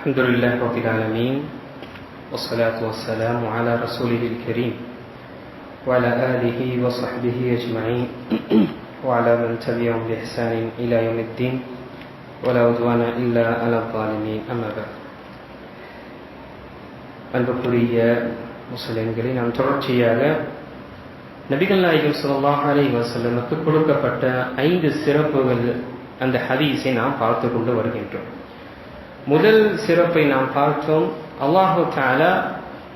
الحمد لله رب العالمين والصلاة والسلام على رسوله الكريم وعلى آله وصحبه أجمعين وعلى من تبعهم بإحسان إلى يوم الدين ولا عدوان إلا على الظالمين أما بعد அன்புக்குரிய முஸ்லிம்களை நாம் தொடர்ச்சியாக நபிகள் நாயகம் ஸல்லல்லாஹு அலைஹி வஸல்லமுக்கு கொடுக்கப்பட்ட ஐந்து சிறப்புகள் அந்த ஹதீஸை நாம் பார்த்து கொண்டு வருகின்றோம் முதல் சிறப்பை நாம் பார்த்தோம். அல்லாஹு தாலா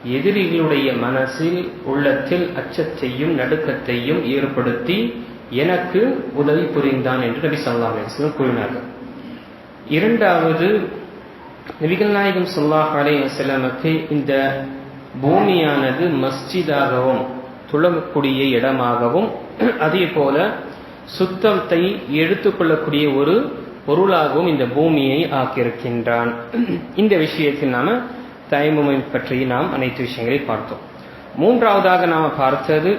எதிரிகளுடைய மனசில் உள்ளத்தில் அச்சத்தையும் நடுக்கத்தையும் ஏற்படுத்தி எனக்கு உதவி புரிந்தான் என்று நபி சொல்லா அலிஸ்லம் கூறினார்கள். இரண்டாவது நபிகள் நாயகம் சொல்லாஹ் அலை இந்த பூமியானது மஸ்ஜிதாகவும் துளக்கூடிய இடமாகவும் அதே போல சுத்தத்தை எடுத்துக்கொள்ளக்கூடிய ஒரு பொருளாகவும் இந்த பூமியை ஆக்கியிருக்கின்றான். இந்த விஷயத்தில் நாம தயமுமை பற்றி நாம் அனைத்து விஷயங்களை பார்த்தோம். மூன்றாவதாக நாம பார்த்தது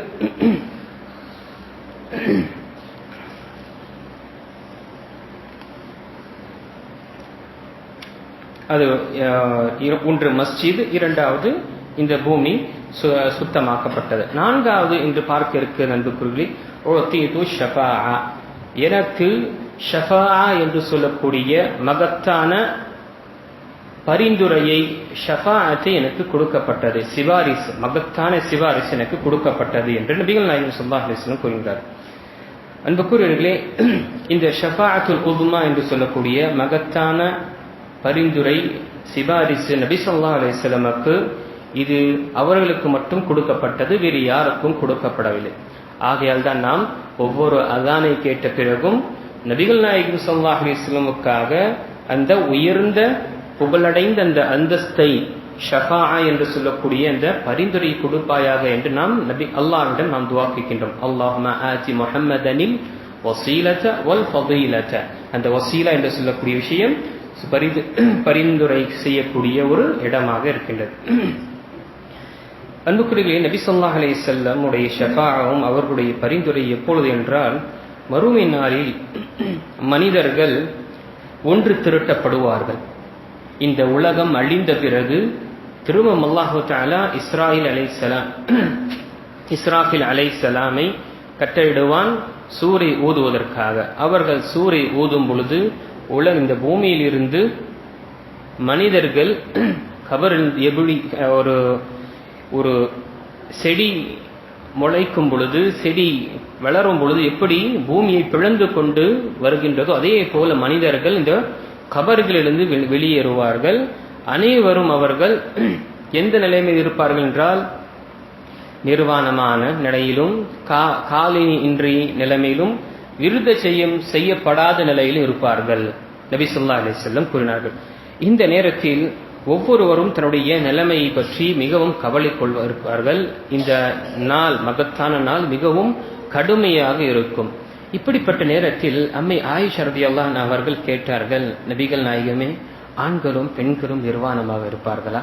அது ஒன்று மஸ்ஜித் இரண்டாவது இந்த பூமி சுத்தமாக்கப்பட்டது. நான்காவது இன்று பார்க்க இருக்க ஓ ஓத்தீது ஷபா எனக்கு ஷஃபா என்று சொல்லக்கூடிய மகத்தான பரிந்துரையை ஷஃபாத்தை எனக்கு கொடுக்கப்பட்டது. சிவாரிஸ் மகத்தான சிவாரிஸ் எனக்கு கொடுக்கப்பட்டது என்று நபிகள் நாயகம் சுல்லா அலிஸ்லம் கூறுகிறார் அன்புக்குரியவர்களே இந்த ஷஃபாத்துல் உதுமா என்று சொல்லக்கூடிய மகத்தான பரிந்துரை சிபாரிசு நபி சொல்லா அலிஸ்லமுக்கு இது அவர்களுக்கு மட்டும் கொடுக்கப்பட்டது வேறு யாருக்கும் கொடுக்கப்படவில்லை. ஆகையால் தான் நாம் ஒவ்வொரு அதானை கேட்ட பிறகும் நபிகள் நாயகம் சொல்லா இஸ்லமுக்காக அந்த உயர்ந்த புகழடைந்த அந்த அந்தஸ்தை ஷஃபா என்று சொல்லக்கூடிய அந்த பரிந்துரை கொடுப்பாயாக என்று நாம் நபி அல்லாஹ்விடம் நாம் துவாக்கிக்கின்றோம் அல்லாஹுமா ஆஜி முஹம்மதனில் வசீலத வல் ஃபதீலத. அந்த வசீலா என்று சொல்லக்கூடிய விஷயம் பரிந்து பரிந்துரை செய்யக்கூடிய ஒரு இடமாக இருக்கின்றது. அன்புக்குரிய நபி சொல்லா அலே செல்லம் உடைய ஷஃபாவும் அவர்களுடைய பரிந்துரை எப்பொழுது என்றால் மறுமை நாளில் மனிதர்கள் ஒன்று திரட்டப்படுவார்கள். இந்த உலகம் அழிந்த பிறகு திரும அல்லாஹு தாலா இஸ்ராயில் அலை சலாம் இஸ்ராஃபில் அலை சலாமை கட்டளிடுவான் சூரை ஊதுவதற்காக. அவர்கள் சூரை ஊதும் பொழுது உலக இந்த பூமியிலிருந்து மனிதர்கள் கபரில் எப்படி ஒரு ஒரு செடி முளைக்கும் பொழுது செடி வளரும் பொழுது எப்படி பூமியை பிளந்து கொண்டு வருகின்றதோ அதே போல மனிதர்கள் இந்த கபர்களிலிருந்து வெளியேறுவார்கள். அனைவரும் அவர்கள் எந்த நிலைமையில் இருப்பார்கள் என்றால் நிர்வாணமான நிலையிலும் கா காலை இன்றி நிலைமையிலும் விருத செய்யும் செய்யப்படாத நிலையிலும் இருப்பார்கள். நபி சொல்லா அலி செல்லம் கூறினார்கள். இந்த நேரத்தில் ஒவ்வொருவரும் தன்னுடைய நிலைமையை பற்றி மிகவும் கவலை கொள்வார்கள். இந்த நாள் மகத்தான நாள் மிகவும் கடுமையாக இருக்கும். இப்படிப்பட்ட நேரத்தில் அம்மை ஆயிஷ் ரதியல்லான் அவர்கள் கேட்டார்கள் நபிகள் நாயகமே ஆண்களும் பெண்களும் நிர்வாணமாக இருப்பார்களா?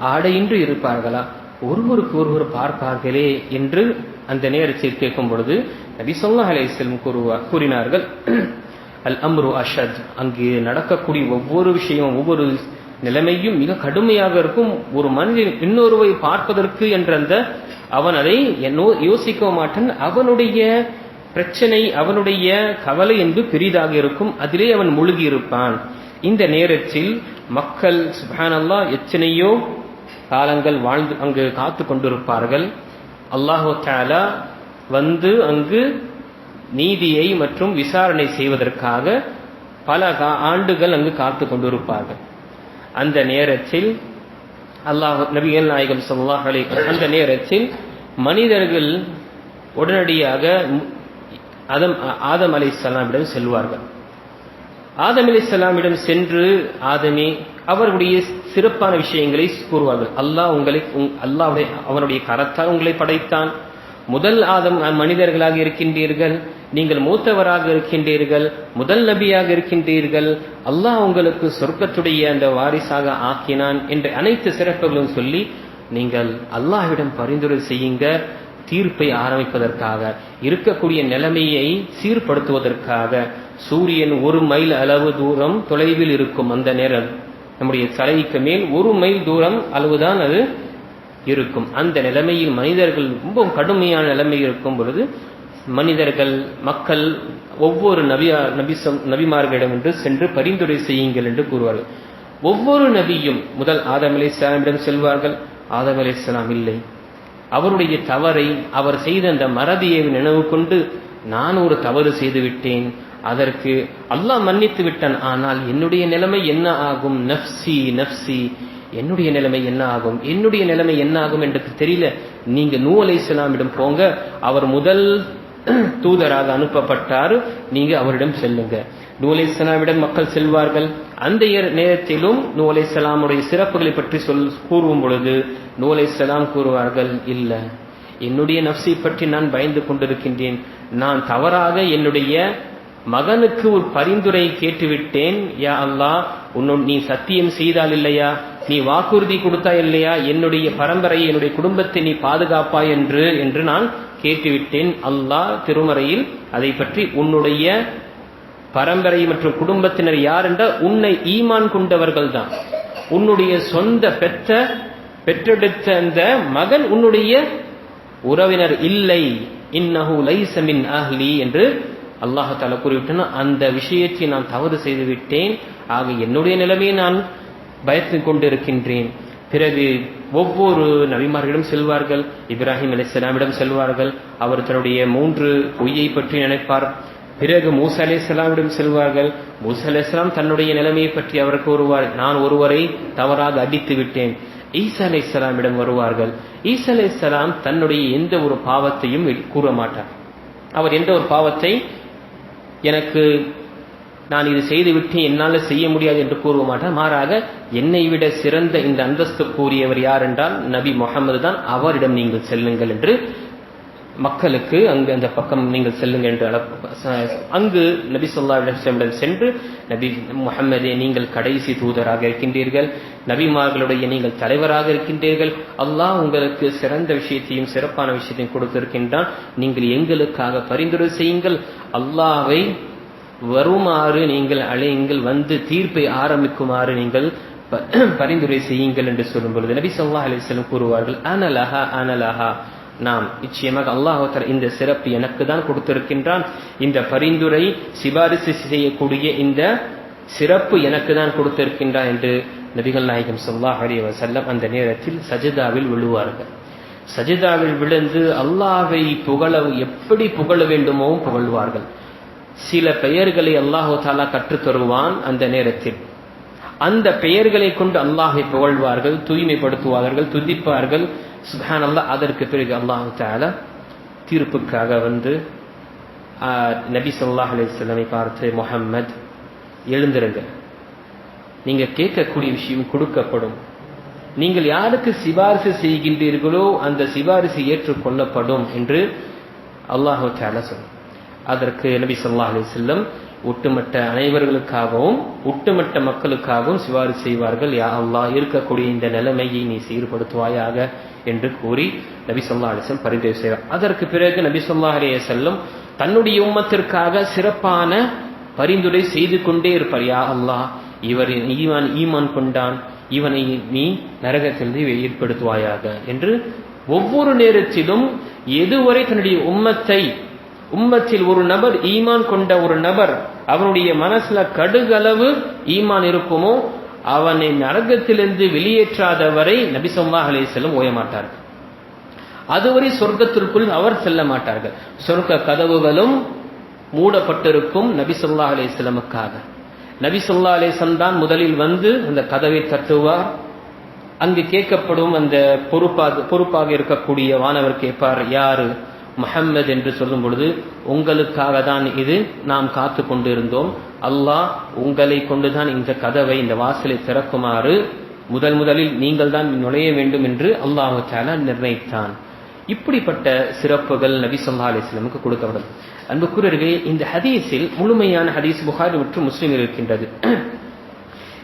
ஆடையின்றி இருப்பார்களா? ஒருவருக்கு ஒருவர் பார்ப்பார்களே? என்று அந்த நேரத்தில் கேட்கும் பொழுது நபி சொல்லா அலையம் கூறுவா கூறினார்கள் அல் அம்ரு அஷத். அங்கு நடக்கக்கூடிய ஒவ்வொரு விஷயமும் ஒவ்வொரு நிலைமையும் மிக கடுமையாக இருக்கும். ஒரு மனிதன் இன்னொருவை பார்ப்பதற்கு என்ற அந்த அவன் அதை யோசிக்க மாட்டான். அவனுடைய பிரச்சனை அவனுடைய கவலை என்று பெரிதாக இருக்கும். அதிலே அவன் முழுகி இருப்பான் இந்த நேரத்தில் மக்கள் சுபானல்லா எத்தனையோ காலங்கள் வாழ்ந்து அங்கு காத்து கொண்டிருப்பார்கள். அல்லாஹு தாலா வந்து அங்கு நீதியை மற்றும் விசாரணை செய்வதற்காக பல ஆண்டுகள் அங்கு காத்து கொண்டிருப்பார்கள். அந்த நேரத்தில் அல்லாஹ் நபிகள் நாயகம் சல்லாஹ் அலி அந்த நேரத்தில் மனிதர்கள் உடனடியாக ஆதம் ஆதம் அலி இஸ்லாமிடம் செல்வார்கள். ஆதம் அலி இஸ்லாமிடம் சென்று ஆதமே அவர்களுடைய சிறப்பான விஷயங்களை கூறுவார்கள். அல்லாஹ் உங்களை அல்லாவுடைய அவனுடைய கரத்தால் உங்களை படைத்தான். முதல் ஆதம் மனிதர்களாக இருக்கின்றீர்கள் நீங்கள் மூத்தவராக இருக்கின்றீர்கள் முதல் நபியாக இருக்கின்றீர்கள் அல்லாஹ் உங்களுக்கு சொர்க்கத்துடைய அந்த வாரிசாக ஆக்கினான் என்ற அனைத்து சிறப்புகளும் சொல்லி நீங்கள் அல்லாஹ்விடம் பரிந்துரை செய்யுங்க தீர்ப்பை ஆரம்பிப்பதற்காக இருக்கக்கூடிய நிலைமையை சீர்படுத்துவதற்காக. சூரியன் ஒரு மைல் அளவு தூரம் தொலைவில் இருக்கும் அந்த நேரம் நம்முடைய தலைக்கு மேல் ஒரு மைல் தூரம் அளவுதான் அது இருக்கும். அந்த நிலைமையில் மனிதர்கள் ரொம்ப கடுமையான நிலைமை இருக்கும் பொழுது மனிதர்கள் மக்கள் ஒவ்வொரு நபியா நபி நபிமார்களிடம் என்று சென்று பரிந்துரை செய்யுங்கள் என்று கூறுவார்கள். ஒவ்வொரு நபியும் முதல் ஆதம் அலி இஸ்லாமிடம் செல்வார்கள். ஆதம் அலி இஸ்லாம் இல்லை. அவருடைய தவறை அவர் செய்த அந்த மறதியை நினைவு கொண்டு நான் ஒரு தவறு செய்து விட்டேன் அதற்கு அல்லாஹ் மன்னித்து விட்டான். ஆனால் என்னுடைய நிலைமை என்ன ஆகும்? நப்சி நப்சி என்னுடைய நிலைமை என்ன ஆகும்? என்னுடைய நிலைமை என்ன ஆகும் என்று தெரியல. நீங்க நூ அலை இஸ்லாமிடம் போங்க. அவர் முதல் தூதராக அனுப்பப்பட்டார். நீங்க அவரிடம் செல்லுங்க. நூ அலை இஸ்லாமிடம் மக்கள் செல்வார்கள். அந்த நேரத்திலும் நூ அலை இஸ்லாமுடைய சிறப்புகளை பற்றி சொல் கூறும் பொழுது நூ அலை இஸ்லாம் கூறுவார்கள் இல்ல. என்னுடைய நப்சை பற்றி நான் பயந்து கொண்டிருக்கின்றேன். நான் தவறாக என்னுடைய மகனுக்கு ஒரு பரிந்துரை கேட்டுவிட்டேன். யா அல்லா உன்னு நீ சத்தியம் செய்தால் இல்லையா? நீ வாக்குறுதி கொடுத்தா இல்லையா? என்னுடைய பரம்பரை என்னுடைய குடும்பத்தை நீ பாதுகாப்பா என்று என்று நான் கேட்டுவிட்டேன். அல்லாஹ் திருமறையில் அதை பற்றி உன்னுடைய பரம்பரை மற்றும் குடும்பத்தினர் யார் என்றால் உன்னை ஈமான் கொண்டவர்கள் தான் உன்னுடைய சொந்த பெற்ற பெற்றெடுத்த அந்த மகன் உன்னுடைய உறவினர் இல்லை. இன்னஹு லைசமின் அஹ்லி என்று அல்லாஹால கூறிவிட்டன. அந்த விஷயத்தை நான் தவறு செய்து விட்டேன் ஆக என்னுடைய நிலைமையை நான் பயத்து கொண்டிருக்கின்றேன். பிறகு ஒவ்வொரு நபிமார்களிடம் செல்வார்கள். இப்ராஹிம் அலிசலாமிடம் செல்வார்கள். அவர் தன்னுடைய மூன்று பொய்யை பற்றி நினைப்பார். பிறகு மூசா அலி இஸ்லாமிடம் செல்வார்கள். மூசா அலி இஸ்லாம் தன்னுடைய நிலைமையை பற்றி அவர் கூறுவார். நான் ஒருவரை தவறாக அடித்து விட்டேன். ஈசா அலி இஸ்லாமிடம் வருவார்கள். ஈசா அலி இஸ்லாம் தன்னுடைய எந்த ஒரு பாவத்தையும் கூற மாட்டார் அவர் எந்த ஒரு பாவத்தை எனக்கு நான் இது செய்துவிட்டு என்னால் செய்ய முடியாது என்று கூறுவ மாட்டார். மாறாக என்னை விட சிறந்த இந்த அந்தஸ்து கூறியவர் யார் என்றால் நபி முகமது தான். அவரிடம் நீங்கள் செல்லுங்கள் என்று மக்களுக்கு அங்கு அந்த பக்கம் நீங்கள் செல்லுங்கள் என்று அங்கு நபி சொல்லாவிடம் சென்று நபி முகமதே நீங்கள் கடைசி தூதராக இருக்கின்றீர்கள். நபிமார்களுடைய நீங்கள் தலைவராக இருக்கின்றீர்கள். அல்லாஹ் உங்களுக்கு சிறந்த விஷயத்தையும் சிறப்பான விஷயத்தையும் கொடுத்திருக்கின்றான். நீங்கள் எங்களுக்காக பரிந்துரை செய்யுங்கள். அல்லாவை வருமாறு நீங்கள் அழையுங்கள் வந்து தீர்ப்பை ஆரம்பிக்குமாறு நீங்கள் பரிந்துரை செய்யுங்கள் என்று சொல்லும் பொழுது நபி சொல்லா அலிஸ்லம் கூறுவார்கள் அனலஹா அனலஹா நாம் நிச்சயமாக அல்லாஹர் இந்த சிறப்பு எனக்கு தான் கொடுத்திருக்கின்றான். இந்த பரிந்துரை சிபாரிசு செய்யக்கூடிய இந்த சிறப்பு எனக்கு தான் கொடுத்திருக்கின்றான் என்று நபிகள் நாயகம் சொல்லா அலி வசல்லம் அந்த நேரத்தில் சஜிதாவில் விழுவார்கள். சஜிதாவில் விழுந்து அல்லாவை புகழ எப்படி புகழ வேண்டுமோ புகழ்வார்கள். சில பெயர்களை அல்லாஹு தாலா கற்றுத் தருவான் அந்த நேரத்தில். அந்த பெயர்களை கொண்டு அல்லாஹை புகழ்வார்கள் தூய்மைப்படுத்துவார்கள் துதிப்பார்கள். சுஹான் அல்லா அதற்கு பிறகு அல்லாஹு தாலா தீர்ப்புக்காக வந்து நபி சொல்லாஹ் அலிஸ்லமை பார்த்து முகம்மது எழுந்திருங்க நீங்க கேட்கக்கூடிய விஷயம் கொடுக்கப்படும். நீங்கள் யாருக்கு சிபாரிசு செய்கின்றீர்களோ அந்த சிபாரிசு ஏற்றுக்கொள்ளப்படும் என்று அல்லாஹு தாலா சொன்ன அதற்கு நபி சொல்லா அலி செல்லம் ஒட்டுமொட்ட அனைவர்களுக்காகவும் ஒட்டுமொட்ட மக்களுக்காகவும் சிவாரி செய்வார்கள். யா அல்லாஹ் இருக்கக்கூடிய இந்த நிலைமையை நீ சீர்படுத்துவாயாக என்று கூறி நபி சொல்லா அலிசம் பரிந்துரை செய்வார். அதற்கு பிறகு நபி சொல்லா அலிய செல்லும் தன்னுடைய உம்மத்திற்காக சிறப்பான பரிந்துரை செய்து கொண்டே இருப்பார். யா அல்லாஹ் இவர் ஈமான் ஈமான் கொண்டான் இவனை நீ நரகத்திலிருந்து ஏற்படுத்துவாயாக என்று ஒவ்வொரு நேரத்திலும் எதுவரை தன்னுடைய உம்மத்தை உம்மத்தில் ஒரு நபர் ஈமான் கொண்ட ஒரு நபர் அவனுடைய மனசுல கடுகளவு ஈமான் இருக்குமோ அவனை நரகத்திலிருந்து வெளியேற்றாதவரை நபி சொல்லா அலிசல்லம் ஓயமாட்டார்கள். அதுவரை சொர்க்கத்திற்குள் அவர் செல்ல மாட்டார்கள். சொர்க்க கதவுகளும் மூடப்பட்டிருக்கும் நபி சொல்லா அலிஸ்லமுக்காக நபி சொல்லா அலிசன் தான் முதலில் வந்து அந்த கதவை தட்டுவார். அங்கு கேட்கப்படும் அந்த பொறுப்பாக பொறுப்பாக இருக்கக்கூடிய வானவர் கேட்பார் யாரு? முஹம்மது என்று சொல்லும் பொழுது உங்களுக்காக தான் இது நாம் காத்து கொண்டிருந்தோம். அல்லாஹ் உங்களை கொண்டுதான் இந்த கதவை இந்த வாசலை திறக்குமாறு முதல் முதலில் நீங்கள் தான் நுழைய வேண்டும் என்று அல்லாஹு தாலா நிர்ணயித்தான். இப்படிப்பட்ட சிறப்புகள் நபி சொல்லா அலிஸ்லமுக்கு கொடுக்கப்படும். அன்புக்குரியர்களே இந்த ஹதீஸில் முழுமையான ஹதீஸ் புகாரி மற்றும் முஸ்லீம் இருக்கின்றது.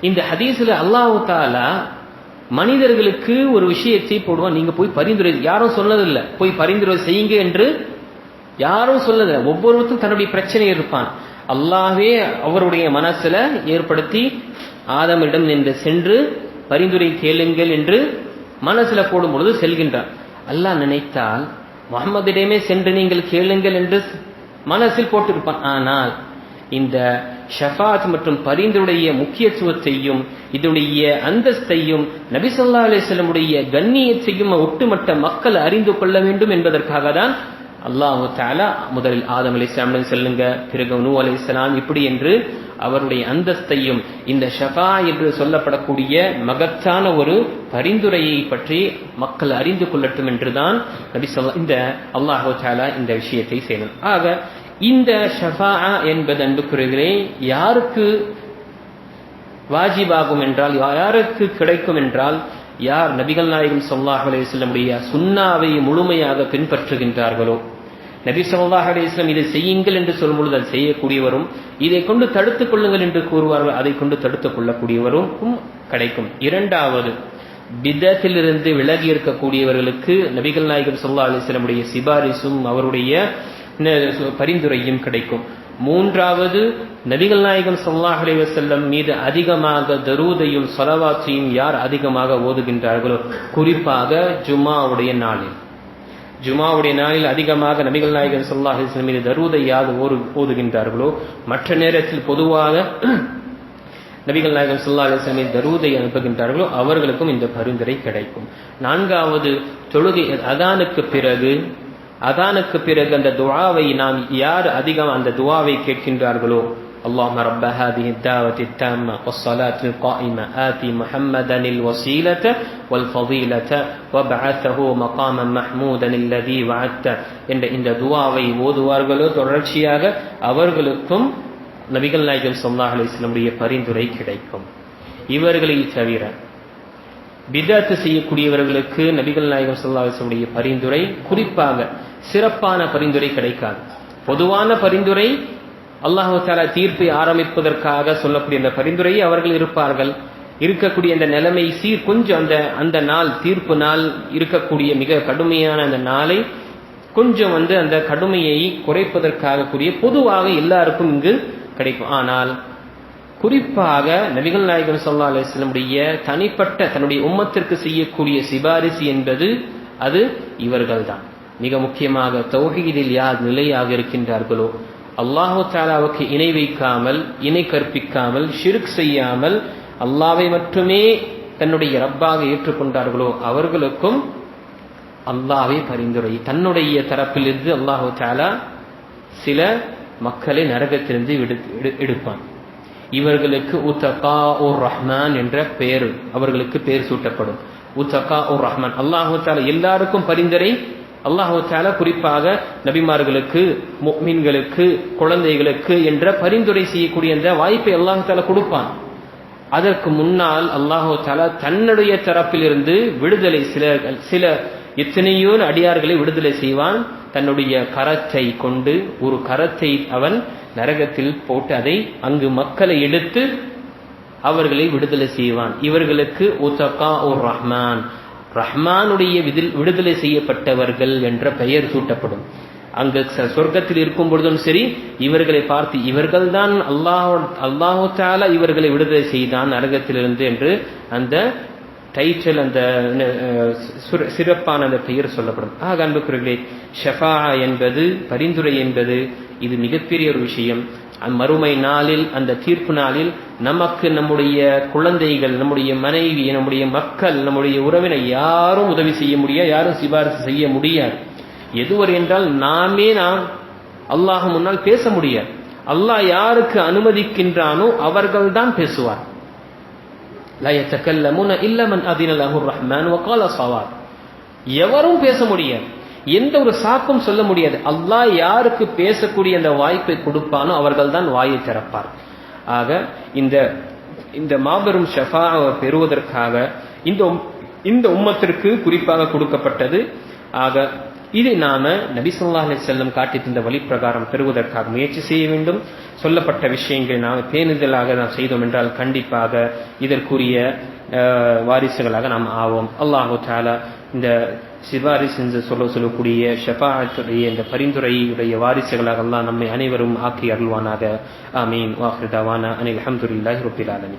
இந்த ஹதீஸில் அல்லாஹு தாலா மனிதர்களுக்கு ஒரு விஷயத்தை போடுவான். நீங்க போய் பரிந்துரை யாரும் சொன்னதில்லை. போய் பரிந்துரை செய்யுங்க என்று யாரும் சொல்லதில்லை ஒவ்வொருத்தரும் தன்னுடைய பிரச்சனை இருப்பான். அல்லாவே அவருடைய மனசுல ஏற்படுத்தி ஆதமிடம் என்று சென்று பரிந்துரை கேளுங்கள் என்று மனசுல போடும் பொழுது செல்கின்றார் அல்லாஹ் நினைத்தால் முகமதிடமே சென்று நீங்கள் கேளுங்கள் என்று மனசில் போட்டிருப்பான். ஆனால் இந்த ஷஃபாத் மற்றும் பரிந்துடைய முக்கியத்துவத்தையும் இதனுடைய அந்தஸ்தையும் நபிசல்லா அலிஸ்லமுடைய கண்ணியத்தையும் ஒட்டுமொத்த மக்கள் அறிந்து கொள்ள வேண்டும் என்பதற்காக தான் அல்லாஹு தாலா முதலில் ஆதம் அலி இஸ்லாமிடம் செல்லுங்க பிறகு நூ அலி இஸ்லாம் இப்படி என்று அவருடைய அந்தஸ்தையும் இந்த ஷஃபா என்று சொல்லப்படக்கூடிய மகத்தான ஒரு பரிந்துரையை பற்றி மக்கள் அறிந்து கொள்ளட்டும் என்றுதான் நபி சொல்ல இந்த அல்லாஹு தாலா இந்த விஷயத்தை செய்யணும் ஆக இந்த ஷஃபா என்பது அன்புக்குறைகளே யாருக்கு வாஜிபாகும் என்றால் யாருக்கு கிடைக்கும் என்றால் யார் நபிகள் நாயகம் சொல்லாஹ் அலையுடைய சுண்ணாவை முழுமையாக பின்பற்றுகின்றார்களோ? நபி சொல்லாஹ் அலையம் இதை செய்யுங்கள் என்று சொல்லும் பொழுது அதை செய்யக்கூடியவரும் இதை கொண்டு தடுத்துக் கொள்ளுங்கள் என்று கூறுவார்கள் அதை கொண்டு தடுத்துக் கொள்ளக்கூடியவரும் கிடைக்கும். இரண்டாவது பிதத்திலிருந்து விலகி இருக்கக்கூடியவர்களுக்கு நபிகள் நாயகம் சொல்லா அலிஸ்லமுடைய சிபாரிசும் அவருடைய பரிந்துரையும் கிடைக்கும். மூன்றாவது நபிகள் நாயகம் சல்லாஹ் அலைவசல்லம் மீது அதிகமாக தரூதையும் சொலவாத்தையும் யார் அதிகமாக ஓதுகின்றார்களோ குறிப்பாக ஜுமாவுடைய நாளில். ஜுமாவுடைய நாளில் அதிகமாக நபிகள் நாயகம் சொல்லாஹ் அலிஸ்லம் மீது தரூதை யார் ஓதுகின்றார்களோ மற்ற நேரத்தில் பொதுவாக நபிகள் நாயகம் சொல்லா மீது தருதை அனுப்புகின்றார்களோ அவர்களுக்கும் இந்த பரிந்துரை கிடைக்கும். நான்காவது தொழுகை அதானுக்கு பிறகு அதானுக்கு பிறகு அந்த துவாவை நாம் யார் அதிகம் அந்த துவாவை கேட்கின்றார்களோ اللهم رب هذه الدعوة التامة والصلاة القائمة آتي محمدا الوسيلة والفضيلة وابعثه مقاما محمودا الذي وعدت என்ற இந்த துவாவை ஓதுவார்களோ தொடர்ச்சியாக அவர்களுக்கும் நபிகள் நாயகம் சொல்லாஹ் அலிஸ்லமுடைய பரிந்துரை கிடைக்கும் இவர்களில் தவிர பிதாத்து செய்யக்கூடியவர்களுக்கு நபிகள் நாயகம் சொல்லா அலிஸ்லமுடைய பரிந்துரை குறிப்பாக சிறப்பான பரிந்துரை கிடைக்காது. பொதுவான பரிந்துரை அல்லாஹு தாலா தீர்ப்பை ஆரம்பிப்பதற்காக சொல்லக்கூடிய அந்த பரிந்துரையை அவர்கள் இருப்பார்கள். இருக்கக்கூடிய அந்த நிலைமை சீர் கொஞ்சம் அந்த அந்த நாள் தீர்ப்பு நாள் இருக்கக்கூடிய மிக கடுமையான அந்த நாளை கொஞ்சம் வந்து அந்த கடுமையை குறைப்பதற்காக கூடிய பொதுவாக எல்லாருக்கும் இங்கு கிடைக்கும். ஆனால் குறிப்பாக நபிகள் நாயகம் சொல்லா அலிஸ்லமுடைய தனிப்பட்ட தன்னுடைய உம்மத்திற்கு செய்யக்கூடிய சிபாரிசு என்பது அது இவர்கள்தான். மிக முக்கியமாக தௌஹீதில் யார் நிலையாக இருக்கின்றார்களோ அல்லாஹு தாலாவுக்கு இணை வைக்காமல் இணை கற்பிக்காமல் ஷிருக் செய்யாமல் அல்லாவை மட்டுமே தன்னுடைய ரப்பாக ஏற்றுக்கொண்டார்களோ அவர்களுக்கும் அல்லாவே பரிந்துரை. தன்னுடைய தரப்பிலிருந்து அல்லாஹு தாலா சில மக்களை நரகத்திலிருந்து எடுப்பான். இவர்களுக்கு உத்தகா ஓர் ரஹ்மான் என்ற பெயர் அவர்களுக்கு பெயர் சூட்டப்படும். உத்தகா ஓர் ரஹ்மான். அல்லாஹு தாலா எல்லாருக்கும் பரிந்துரை அல்லாஹு தாலா குறிப்பாக நபிமார்களுக்கு மீன்களுக்கு குழந்தைகளுக்கு என்ற பரிந்துரை செய்யக்கூடிய அந்த வாய்ப்பை அல்லாஹு தாலா கொடுப்பான். அதற்கு முன்னால் அல்லாஹு தாலா தன்னுடைய தரப்பிலிருந்து விடுதலை சில சில எத்தனையோ அடியார்களை விடுதலை செய்வான். தன்னுடைய கரத்தை கொண்டு ஒரு கரத்தை அவன் நரகத்தில் போட்டு அதை அங்கு மக்களை எடுத்து அவர்களை விடுதலை செய்வான். இவர்களுக்கு உத்தகா ஓர் ரஹ்மான். ரஹ்மானுடைய விடுதலை செய்யப்பட்டவர்கள் என்ற பெயர் சூட்டப்படும். அங்கு சொர்க்கத்தில் இருக்கும் பொழுதும் சரி இவர்களை பார்த்து இவர்கள்தான் அல்லாஹ் அல்லாஹோ தாலா இவர்களை விடுதலை செய்தான் நரகத்திலிருந்து என்று அந்த டைட்டில் அந்த சிறப்பான அந்த பெயர் சொல்லப்படும். ஆக அன்புக்குறர்களே ஷஃபா என்பது பரிந்துரை என்பது இது மிகப்பெரிய ஒரு விஷயம். மறுமை நாளில் அந்த தீர்ப்பு நாளில் நமக்கு நம்முடைய குழந்தைகள் நம்முடைய மனைவி நம்முடைய மக்கள் நம்முடைய உறவினை யாரும் உதவி செய்ய முடியாது யாரும் சிபாரிசு செய்ய முடியாது. எதுவரை என்றால் நாமே நாம் அல்லாஹ் முன்னால் பேச முடியாது. அல்லாஹ் யாருக்கு அனுமதிக்கின்றானோ அவர்கள்தான் பேசுவார். லா யத்தக்கல்லமுன இல்ல மன் அதின லஹுர் ரஹ்மான் வகால சவாத் எவரும் பேச முடியாது. எந்த ஒரு சாக்கும் சொல்ல முடியாது. அல்லாஹ் யாருக்கு பேசக்கூடிய அந்த வாய்ப்பை கொடுப்பானோ அவர்கள் தான் வாயை திறப்பார். ஆக இந்த இந்த மாபெரும் ஷஃபாவை பெறுவதற்காக இந்த இந்த உம்மத்திற்கு குறிப்பாக கொடுக்கப்பட்டது ஆக இதை நாம நபி ஸல்லல்லாஹு காட்டி தந்த வழி பிரகாரம் பெறுவதற்காக முயற்சி செய்ய வேண்டும். சொல்லப்பட்ட விஷயங்களை நாம் பேணுதலாக நாம் செய்தோம் என்றால் கண்டிப்பாக இதற்குரிய வாரிசுகளாக நாம் ஆவோம். அல்லாஹு தாலா இந்த சிபாரிஸ் என்று சொல்ல சொல்லக்கூடிய ஷஃபாத்துடைய இந்த பரிந்துரையுடைய வாரிசுகளாக எல்லாம் நம்மை அனைவரும் ஆக்கி அருள்வானாக. ஆமீன். வாஹிர் அனில் அஹமதுல்லாஹி ரொப்பிலாலமி